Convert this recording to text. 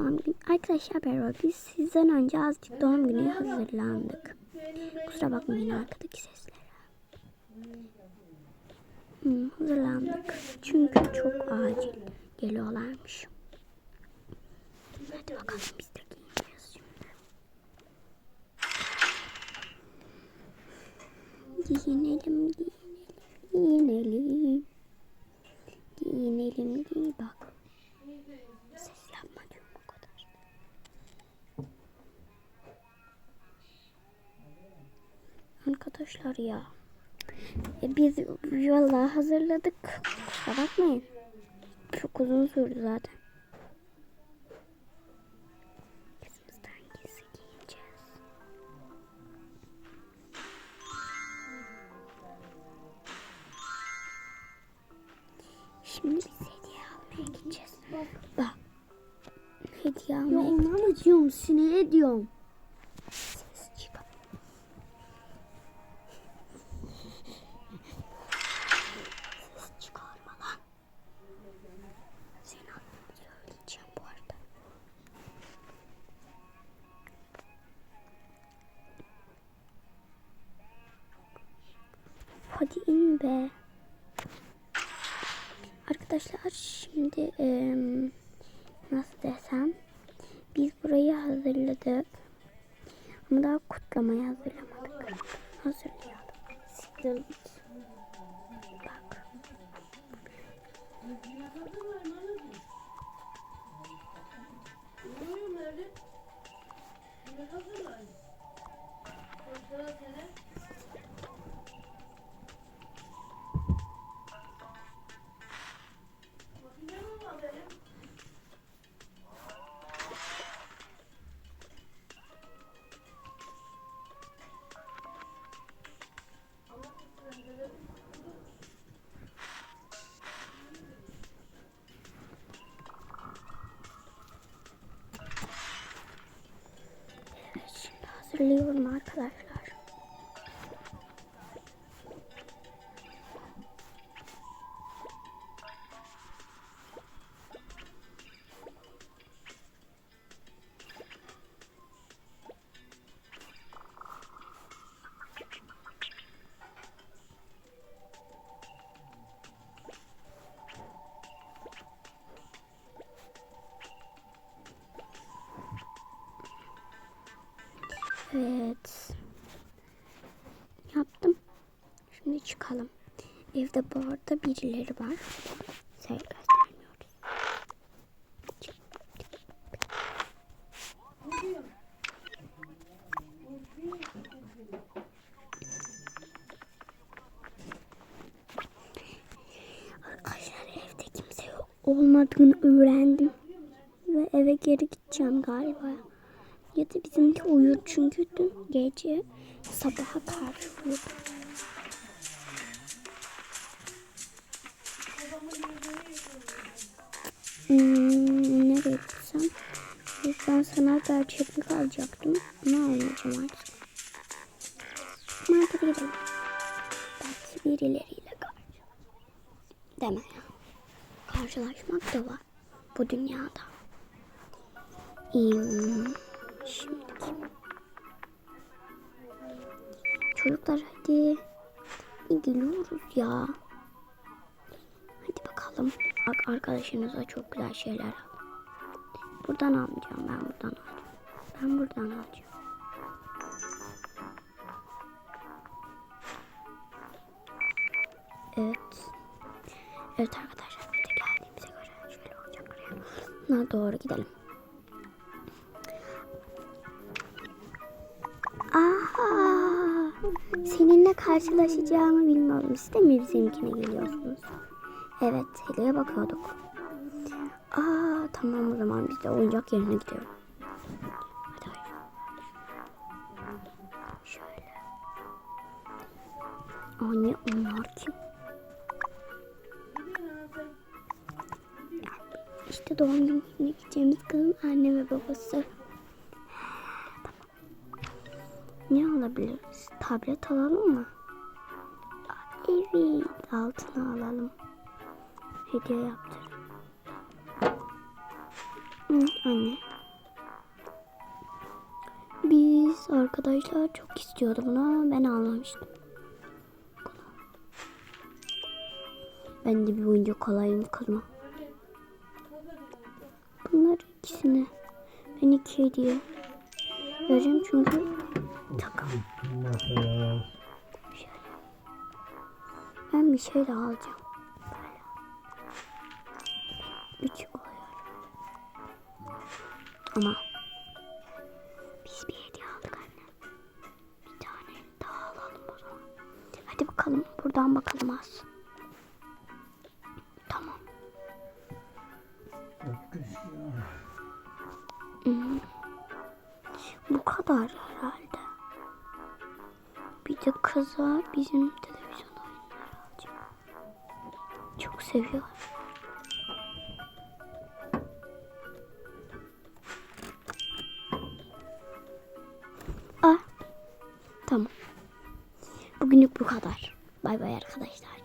doğum günü. Arkadaşlar merhaba. Biz sizden önce azıcık doğum günü hazırlandık. Kusura bakmayın arkadaki seslere. Hmm, hazırlandık. Çünkü çok acil geliyorlarmış. Hadi bakalım biz de giyineceğiz şimdi. Giyinelim, giyinelim, giyinelim. Giyinelim, giy bak. Arkadaşlar ya. E, biz vallahi hazırladık. Kusura bakmayın. Çok uzun sürdü zaten. Şimdi biz hediye almaya gideceğiz. Bak. Hediye Ya almaya onlarla diyorum sinir ediyorum. Ses Hadi in be. Arkadaşlar şimdi nasıl desem biz burayı hazırladık. Ama daha kutlamayı hazırlamadık. Hazırlayalım. Siktir. Bak. Evet şimdi hazırlıyorum arkadaşlar. Çıkalım. Evde bu arada birileri var. Sen göstermiyoruz. Arkadaşlar evde kimse. Olmadığını öğrendim. Ve eve geri gideceğim galiba. Ya da bizimki uyur çünkü dün gece sabaha karşı uyudu. Hmm, nereye gitsem? Ben sanat gerçeklik alacaktım. Onu almayacağım artık. Markete gidelim. Belki birileriyle karşı. Deme ya. Karşılaşmak da var bu dünyada. İyiyim. Şimdi. Çocuklar hadi. Gidiyoruz ya. Hadi bakalım. Bak arkadaşınıza çok güzel şeyler al. Buradan almayacağım. Ben buradan alacağım. Ben buradan alacağım. Evet. Evet arkadaşlar. Bir de geldiğimize göre şöyle olacak oraya. Na doğru gidelim. Aha! Seninle karşılaşacağımı bilmiyordum. Siz de mi bizimkine geliyorsunuz? Evet, Heli'ye bakıyorduk. Aa, tamam o zaman biz de oyuncak yerine gidiyoruz. Hadi hadi. Şöyle. Onlar kim? İşte doğum gününe gideceğimiz kızın anne ve babası. Ne alabiliriz? Tablet alalım mı? Evet, altına alalım. Hediye yaptır. Hı, anne. Biz arkadaşlar çok istiyordu bunu. Ben almamıştım. Ben de bir oyuncak alayım kızma. Bunlar ikisini ben iki hediye vereceğim çünkü takım. Ben bir şey daha alacağım. Böyle. Üç oluyor. Ama biz bir hediye aldık anne. Bir tane daha alalım o zaman. Hadi bakalım buradan bakalım az. Tamam. Güzel. Bu kadar herhalde. Bir de kıza bizim televizyon oyunları alacağım. Çok seviyor. Bu kadar. Bay bay arkadaşlar.